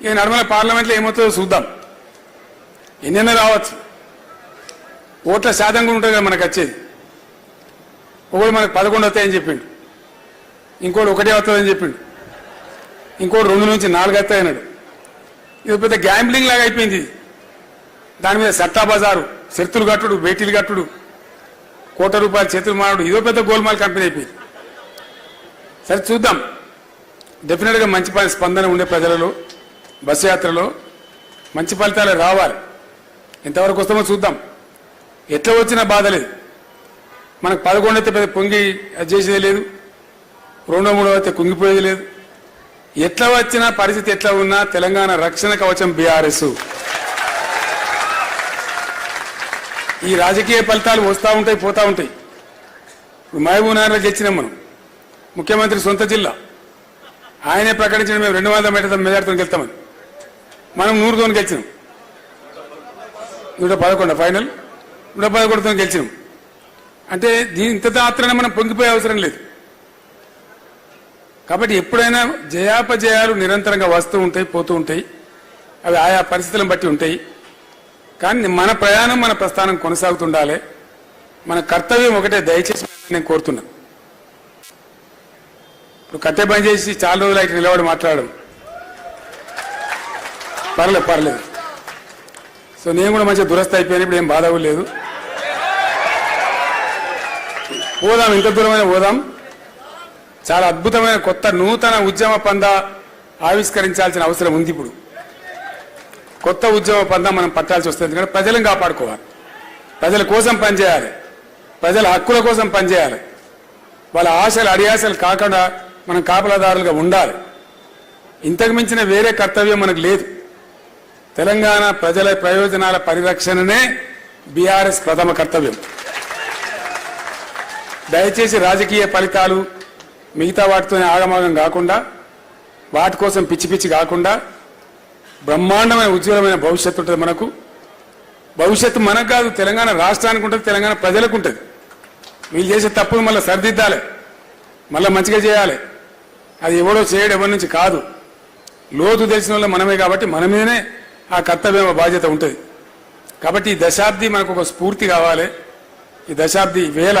ఇక నడమల పార్లమెంట్లో ఏమవుతుందో చూద్దాం. ఎన్నెన్నో రావచ్చు. ఓట్ల శాతం కూడా ఉంటుంది కదా మనకు వచ్చేది. ఒకడు మనకు పదకొండు వస్తాయని చెప్పిండు. ఇంకోటి ఒకటే వస్తుందని చెప్పిండు. ఇంకోటి రెండు నుంచి నాలుగు వస్తాయన్నాడు ఇది పెద్ద గ్యాంబ్లింగ్ లాగా అయిపోయింది దాని మీద సట్టా బజారు శక్తులు కట్టుడు బేటీలు కట్టుడు కోట రూపాయలు చేతులు మారడు ఇదో పెద్ద గోల్మాల్ కంపెనీ అయిపోయింది. సరే చూద్దాం. డెఫినెట్గా మంచి పని స్పందన ఉండే ప్రజలలో బస్సు యాత్రలో మంచి ఫలితాలు రావాలి. ఎంతవరకు వస్తామో చూద్దాం. ఎట్లా వచ్చినా బాధ లేదు. మనకు పదకొండు అయితే పెద్ద పొంగి అది చేసేది లేదు. రెండో మూడో అయితే కుంగిపోయేది లేదు. ఎట్లా వచ్చినా పరిస్థితి ఎట్లా ఉన్నా తెలంగాణ రక్షణ కవచం బీఆర్ఎస్. ఈ రాజకీయ ఫలితాలు వస్తూ ఉంటాయి పోతూ ఉంటాయి. ఇప్పుడు మహబూబ్ నగర్లో గెలిచినాం మనం. ముఖ్యమంత్రి సొంత జిల్లా. ఆయనే ప్రకటించిన మేము రెండు వందల మీటర్ల మెజార్టీతో గెలుస్తామని మనం నూరుతో గెలిచినాం. నూట పదకొండు ఫైనల్ నూట పదకొండుతో గెలిచినాం. అంటే దీని ఇంత మాత్రాన మనం పొంగిపోయే అవసరం లేదు. కాబట్టి ఎప్పుడైనా జయాపజయాలు నిరంతరంగా వస్తూ ఉంటాయి పోతూ ఉంటాయి. అవి ఆయా పరిస్థితులను బట్టి ఉంటాయి. కానీ మన ప్రయాణం మన ప్రస్థానం కొనసాగుతుండాలి. మన కర్తవ్యం ఒకటే దయచేసి నేను కోరుతున్నాను ఇప్పుడు కట్టె పని చేసి చాలా రోజులు అయితే నిలబడి మాట్లాడడం. పర్లేదు పర్లేదు. సో నేను కూడా మంచిగా దురస్త అయిపోయాను ఇప్పుడు ఏం బాధ లేదు. పోదాం ఇంత దూరమైన పోదాం. చాలా అద్భుతమైన కొత్త నూతన ఉద్యమ పంద ఆవిష్కరించాల్సిన అవసరం ఉంది ఇప్పుడు. కొత్త ఉద్యమ పంద మనం పట్టాల్సి వస్తుంది ఎందుకంటే ప్రజలను కాపాడుకోవాలి. ప్రజల కోసం పనిచేయాలి. ప్రజల హక్కుల కోసం పనిచేయాలి. వాళ్ళ ఆశలు అడియాశలు కాకుండా మనం కాపలాదారులుగా ఉండాలి. ఇంతకు మించిన వేరే కర్తవ్యం మనకు లేదు. తెలంగాణ ప్రజల ప్రయోజనాల పరిరక్షణనే బీఆర్ఎస్ ప్రథమ కర్తవ్యం. దయచేసి రాజకీయ ఫలితాలు మిగతా వాటితోనే ఆగమాగం కాకుండా వాటి కోసం పిచ్చి పిచ్చి కాకుండా బ్రహ్మాండమైన ఉజ్వలమైన భవిష్యత్తు ఉంటుంది మనకు. భవిష్యత్తు మనకు కాదు తెలంగాణ రాష్ట్రానికి ఉంటుంది తెలంగాణ ప్రజలకు ఉంటుంది. వీళ్ళు చేసే తప్పులు మళ్ళీ సరిదిద్దాలి మళ్ళీ మంచిగా చేయాలి. అది ఎవడో చేయడం ఎవరి నుంచి కాదు. లోతు తెలిసిన వాళ్ళు మనమే కాబట్టి మనమేనే ఆ కర్తవ్యం బాధ్యత ఉంటుంది. కాబట్టి ఈ దశాబ్ది మనకు ఒక స్ఫూర్తి కావాలి. ఈ దశాబ్ది వేళ